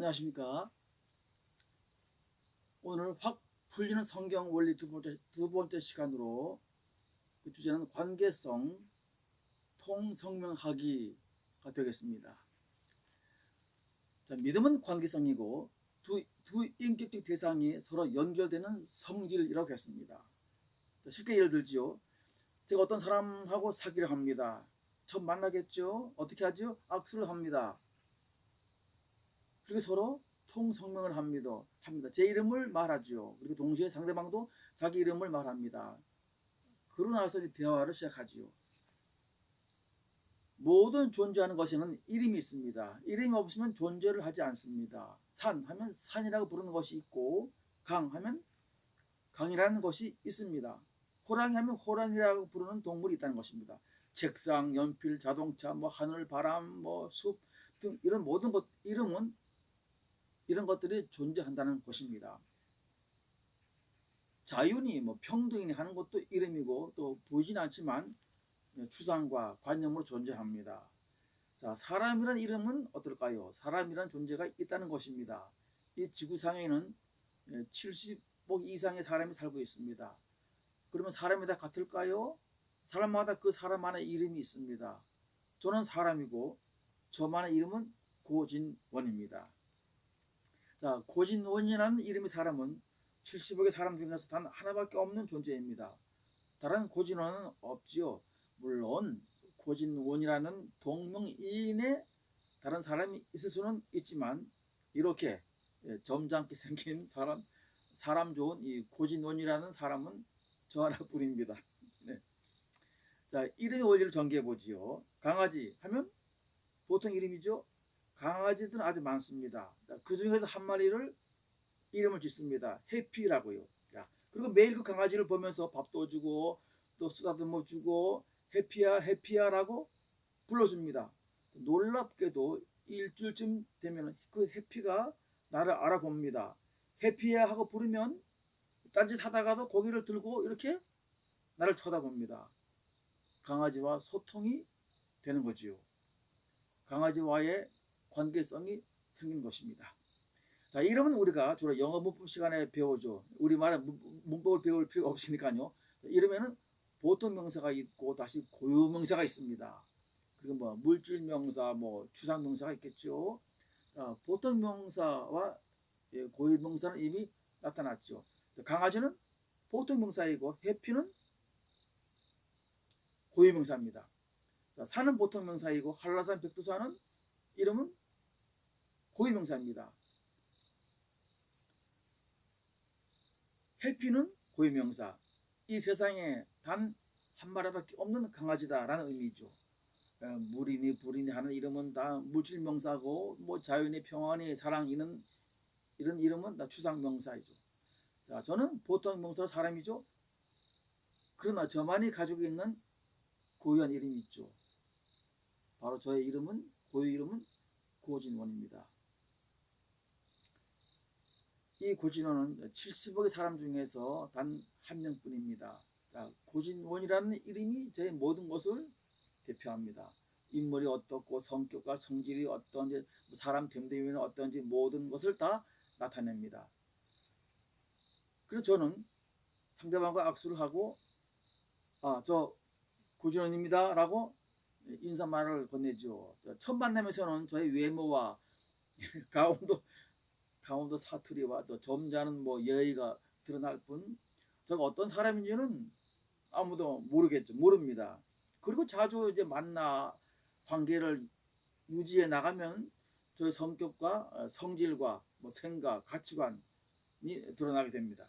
안녕하십니까. 오늘 확 풀리는 성경 원리 두 번째, 두 번째 시간으로 그 주제는 관계성 통성명하기가 되겠습니다. 자, 믿음은 관계성이고 두, 두 인격적 대상이 서로 연결되는 성질이라고 했습니다. 자, 쉽게 예를 들지요. 제가 어떤 사람하고 사귀려 합니다. 처음 만나겠죠? 어떻게 하죠? 악수를 합니다. 그리고 서로 통성명을 합니다. 합니다. 제 이름을 말하죠. 그리고 동시에 상대방도 자기 이름을 말합니다. 그러고 나서 대화를 시작하지요. 모든 존재하는 것에는 이름이 있습니다. 이름이 없으면 존재를 하지 않습니다. 산 하면 산이라고 부르는 것이 있고 강 하면 강이라는 것이 있습니다. 호랑이 하면 호랑이라고 부르는 동물이 있다는 것입니다. 책상, 연필, 자동차, 뭐 하늘, 바람, 뭐 숲 등 이런 모든 것 이름은 이런 것들이 존재한다는 것입니다. 자윤이 뭐 평등이 하는 것도 이름이고 또 보이진 않지만 추상과 관념으로 존재합니다. 자, 사람이란 이름은 어떨까요? 사람이란 존재가 있다는 것입니다. 이 지구상에는 70억 이상의 사람이 살고 있습니다. 그러면 사람이 다 같을까요? 사람마다 그 사람만의 이름이 있습니다. 저는 사람이고 저만의 이름은 고진원입니다. 자, 고진원이라는 이름의 사람은 70억의 사람 중에서 단 하나밖에 없는 존재입니다. 다른 고진원은 없지요. 물론 고진원이라는 동명이인의 다른 사람이 있을 수는 있지만 이렇게 예, 점잖게 생긴 사람 사람 좋은 이 고진원이라는 사람은 저 하나뿐입니다. 네. 자 이름의 원리를 전개해 보지요. 강아지 하면 보통 이름이죠. 강아지들은 아주 많습니다. 자, 그 중에서 한 마리를 이름을 짓습니다. 해피라고요. 자, 그리고 매일 그 강아지를 보면서 밥도 주고 또 쓰다듬어 주고 해피야 해피야라고 불러줍니다. 놀랍게도 일주일쯤 되면 그 해피가 나를 알아봅니다. 해피야 하고 부르면 딴짓 하다가도 고개를 들고 이렇게 나를 쳐다봅니다. 강아지와 소통이 되는 거지요. 강아지와의 관계성이 생긴 것입니다. 자, 이름은 우리가 주로 영어 문법 시간에 배우죠. 우리말에 문법을 배울 필요가 없으니까요. 이름에는 보통 명사가 있고 다시 고유 명사가 있습니다. 그리고 뭐 물질 명사, 뭐 추상 명사가 있겠죠. 자, 보통 명사와 예, 고유 명사는 이미 나타났죠. 강아지는 보통 명사이고 해피는 고유 명사입니다. 자, 산은 보통 명사이고 한라산 백두산은 이름은 고유 명사입니다. 해피는 고유 명사. 이 세상에 단 한 마리밖에 없는 강아지다라는 의미죠. 어, 물이니 불이니 하는 이름은 다 물질 명사고 뭐 자연이 평안이 사랑 이런 이런 이름은 다 추상 명사이죠. 자, 저는 보통 명사로 사람이죠. 그러나 저만이 가지고 있는 고유한 이름이 있죠. 바로 저의 이름은 고유 이름은 고진원입니다. 이 고진원은 70억의 사람 중에서 단 한 명뿐입니다. 자, 고진원이라는 이름이 제 모든 것을 대표합니다. 인물이 어떻고 성격과 성질이 어떤지 사람 됨됨이는 어떤지 모든 것을 다 나타냅니다. 그래서 저는 상대방과 악수를 하고 아, 저 고진원입니다. 라고 인사말을 건네죠. 첫 만남에서는 저의 외모와 강원도 강원도 사투리와 또 점잖은 뭐 예의가 드러날 뿐 제가 어떤 사람인지는 아무도 모르겠죠. 모릅니다. 그리고 자주 이제 만나 관계를 유지해 나가면 저의 성격과 어, 성질과 뭐 생각, 가치관이 드러나게 됩니다.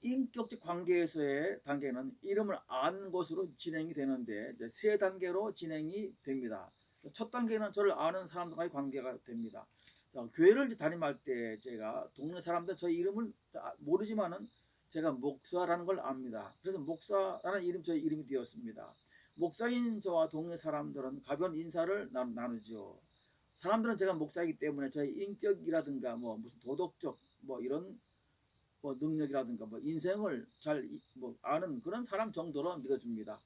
인격적 관계에서의 단계는 이름을 아는 것으로 진행이 되는데 세 단계로 진행이 됩니다. 첫 단계는 저를 아는 사람들과의 관계가 됩니다. 자, 교회를 담임할 때 제가 동네 사람들 저희 이름을 모르지만은 제가 목사라는 걸 압니다. 그래서 목사라는 이름 저희 이름이 되었습니다. 목사인 저와 동네 사람들은 가벼운 인사를 나누죠. 사람들은 제가 목사이기 때문에 저의 인격이라든가 뭐 무슨 도덕적 뭐 이런 뭐 능력이라든가 뭐 인생을 잘 뭐 아는 그런 사람 정도로 믿어줍니다.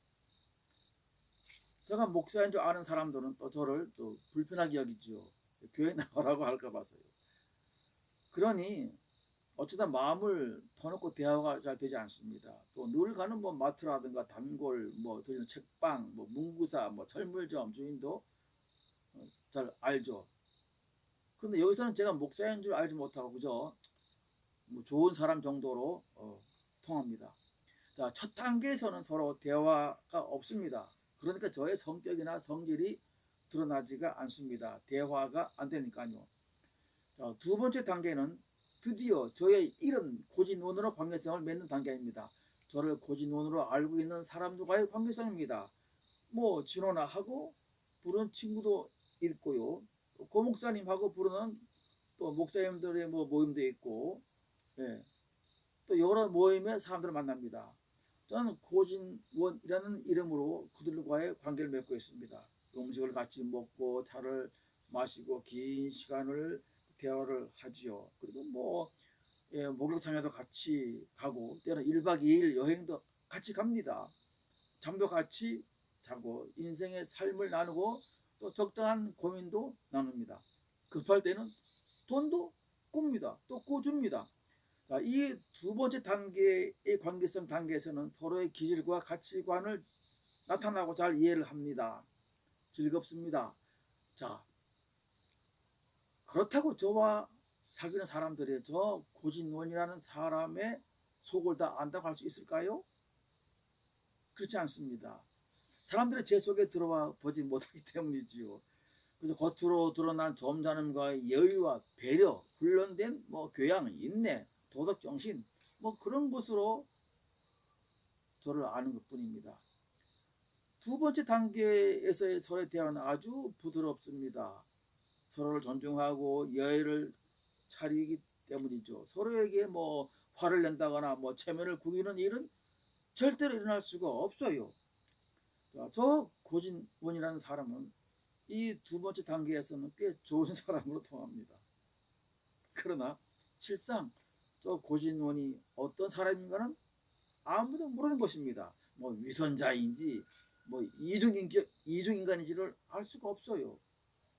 제가 목사인 줄 아는 사람들은 또 저를 또 불편하게 여기죠. 교회 나오라고 할까 봐서요. 그러니 어쩌다 마음을 터놓고 대화가 잘 되지 않습니다. 또 늘 가는 뭐 마트라든가 단골, 뭐 들리는 책방, 뭐 문구사, 뭐 철물점 주인도 어, 잘 알죠. 그런데 여기서는 제가 목사인 줄 알지 못하고 그저 뭐 좋은 사람 정도로 어, 통합니다. 자, 첫 단계에서는 서로 대화가 없습니다. 그러니까 저의 성격이나 성질이 드러나지가 않습니다. 대화가 안 되니까요. 자, 두 번째 단계는 드디어 저의 이름 고진원으로 관계성을 맺는 단계입니다. 저를 고진원으로 알고 있는 사람들과의 관계성입니다. 뭐 진호나 하고 부르는 친구도 있고요. 고 목사님하고 부르는 또 목사님들의 뭐 모임도 있고, 예. 또 여러 모임의 사람들을 만납니다. 저는 고진원이라는 이름으로 그들과의 관계를 맺고 있습니다. 음식을 같이 먹고 차를 마시고 긴 시간을 대화를 하지요. 그리고 뭐 예, 목욕탕에도 같이 가고 때로 1박 2일 여행도 같이 갑니다. 잠도 같이 자고 인생의 삶을 나누고 또 적당한 고민도 나눕니다. 급할 때는 돈도 꿉니다. 또 꾸줍니다. 자, 이 두 번째 단계의 관계성 단계에서는 서로의 기질과 가치관을 나타나고 잘 이해를 합니다. 즐겁습니다. 자, 그렇다고 저와 사귀는 사람들이 저 고진원이라는 사람의 속을 다 안다고 할 수 있을까요? 그렇지 않습니다. 사람들이 제 속에 들어와 보지 못하기 때문이지요. 그래서 겉으로 드러난 점잖음과 여유와 배려, 훈련된 뭐 교양, 인내, 도덕 정신, 뭐 그런 것으로 저를 아는 것 뿐입니다. 두 번째 단계에서의 서로의 대화는 아주 부드럽습니다. 서로를 존중하고 예의를 차리기 때문이죠. 서로에게 뭐 화를 낸다거나 뭐 체면을 구기는 일은 절대로 일어날 수가 없어요. 자, 저 고진원이라는 사람은 이 두 번째 단계에서는 꽤 좋은 사람으로 통합니다. 그러나 실상 저 고진원이 어떤 사람인가는 아무도 모르는 것입니다. 뭐 위선자인지 뭐 이중인격 이중인간인지를 알 수가 없어요.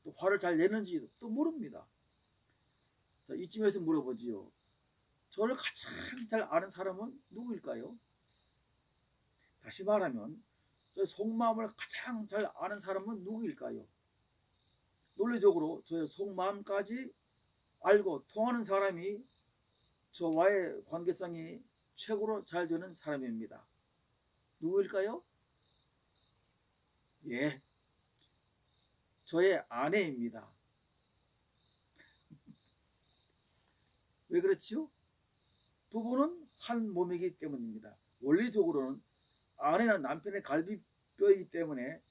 또 화를 잘 내는지 또 모릅니다. 자, 이쯤에서 물어보지요. 저를 가장 잘 아는 사람은 누구일까요? 다시 말하면 저의 속마음을 가장 잘 아는 사람은 누구일까요? 논리적으로 저의 속마음까지 알고 통하는 사람이 저와의 관계성이 최고로 잘 되는 사람입니다. 누구일까요? 예, 저의 아내입니다. 왜 그렇지요? 부부는 한 몸이기 때문입니다. 원리적으로는 아내는 남편의 갈비뼈이기 때문에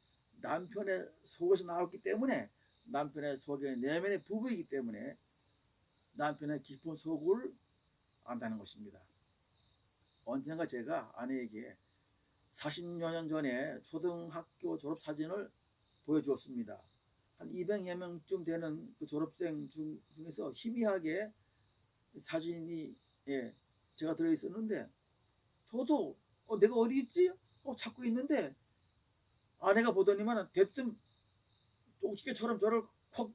남편의 속에서 나왔기 때문에 남편의 속에 내면의 부부이기 때문에 남편의 깊은 속을 안다는 것입니다. 언젠가 제가 아내에게 40여 년 전에 초등학교 졸업 사진을 보여주었습니다. 한 200여 명쯤 되는 그 졸업생 중, 중에서 희미하게 사진이 예, 제가 들어 있었는데 저도 어, 내가 어디 있지? 어, 찾고 있는데 아내가 보더니만 대뜸 쪽지게처럼 저를 콕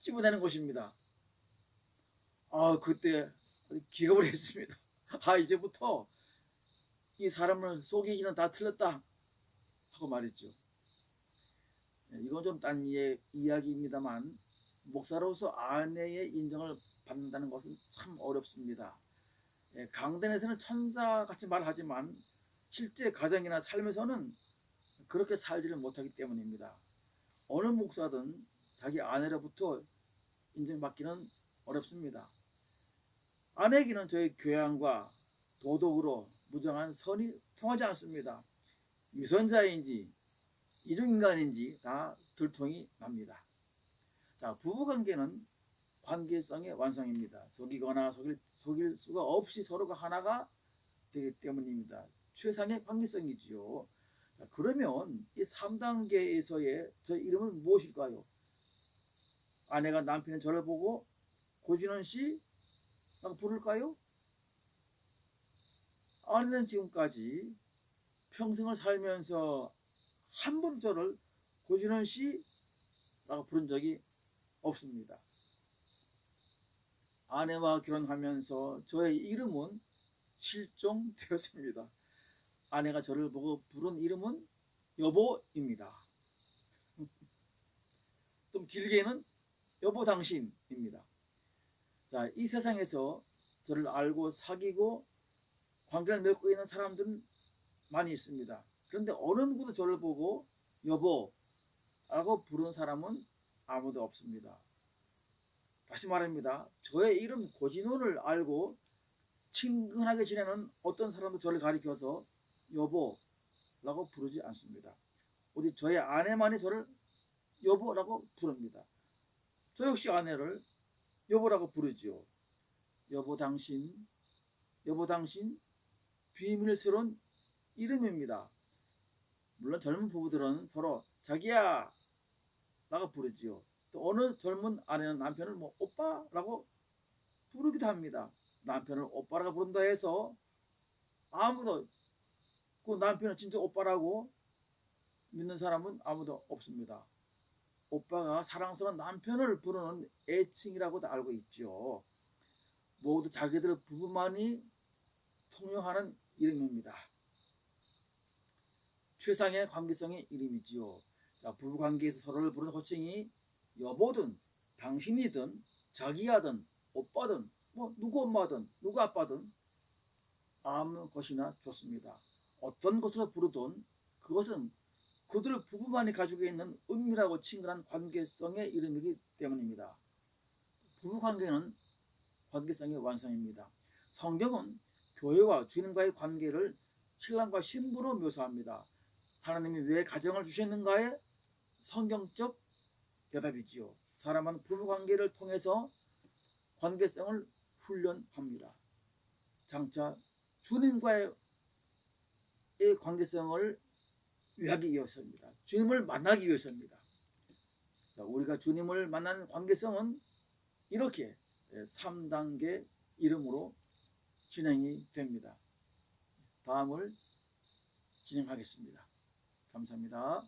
집어내는 것입니다. 아 그때 기겁을 했습니다. 아 이제부터 이 사람을 속이기는 다 틀렸다 하고 말했죠. 예, 이건 좀 딴 이야기입니다만 목사로서 아내의 인정을 받는다는 것은 참 어렵습니다. 예, 강단에서는 천사같이 말하지만 실제 가정이나 삶에서는 그렇게 살지를 못하기 때문입니다. 어느 목사든 자기 아내로부터 인정받기는 어렵습니다. 아내에게는 저의 교양과 도덕으로 무정한 선이 통하지 않습니다. 유선자인지 이중인간인지 다 들통이 납니다. 자, 부부관계는 관계성의 완성입니다. 속이거나 속일, 속일 수가 없이 서로가 하나가 되기 때문입니다. 최상의 관계성이지요. 자, 그러면 이 3단계에서의 저 이름은 무엇일까요? 아내가 남편의 저를 보고 고진원 씨 부를까요? 아내는 지금까지 평생을 살면서 한번 저를 고진원 씨라고 부른 적이 없습니다. 아내와 결혼하면서 저의 이름은 실종되었습니다. 아내가 저를 보고 부른 이름은 여보입니다. 좀 길게는 여보 당신입니다. 자, 이 세상에서 저를 알고 사귀고 관계를 맺고 있는 사람들은 많이 있습니다. 그런데 어느 누구도 저를 보고 여보라고 부르는 사람은 아무도 없습니다. 다시 말합니다. 저의 이름 고진호를 알고 친근하게 지내는 어떤 사람도 저를 가리켜서 여보라고 부르지 않습니다. 오직 저의 아내만이 저를 여보라고 부릅니다. 저 역시 아내를 여보라고 부르지요. 여보 당신, 여보 당신 비밀스러운 이름입니다. 물론 젊은 부부들은 서로 자기야 라고 부르지요. 또 어느 젊은 아내는 남편을 뭐 오빠라고 부르기도 합니다. 남편을 오빠라고 부른다 해서 아무도 그 남편을 진짜 오빠라고 믿는 사람은 아무도 없습니다. 오빠가 사랑스러운 남편을 부르는 애칭이라고도 알고 있죠. 모두 자기들 부부만이 통용하는 이름입니다. 최상의 관계성의 이름이지요. 자, 부부 관계에서 서로를 부르는 호칭이 여보든 당신이든 자기야든 오빠든 뭐 누구 엄마든 누구 아빠든 아무 것이나 좋습니다. 어떤 것으로 부르든 그것은 그들 부부만이 가지고 있는 은밀하고 친근한 관계성의 이름이기 때문입니다. 부부 관계는 관계성의 완성입니다. 성경은 교회와 주님과의 관계를 신랑과 신부로 묘사합니다. 하나님이 왜 가정을 주셨는가에 성경적 대답이지요. 사람은 부부 관계를 통해서 관계성을 훈련합니다. 장차 주님과의 이 관계성을 위하기 위해서입니다. 주님을 만나기 위해서입니다. 자, 우리가 주님을 만나는 관계성은 이렇게 3단계 이름으로 진행이 됩니다. 다음을 진행하겠습니다. 감사합니다.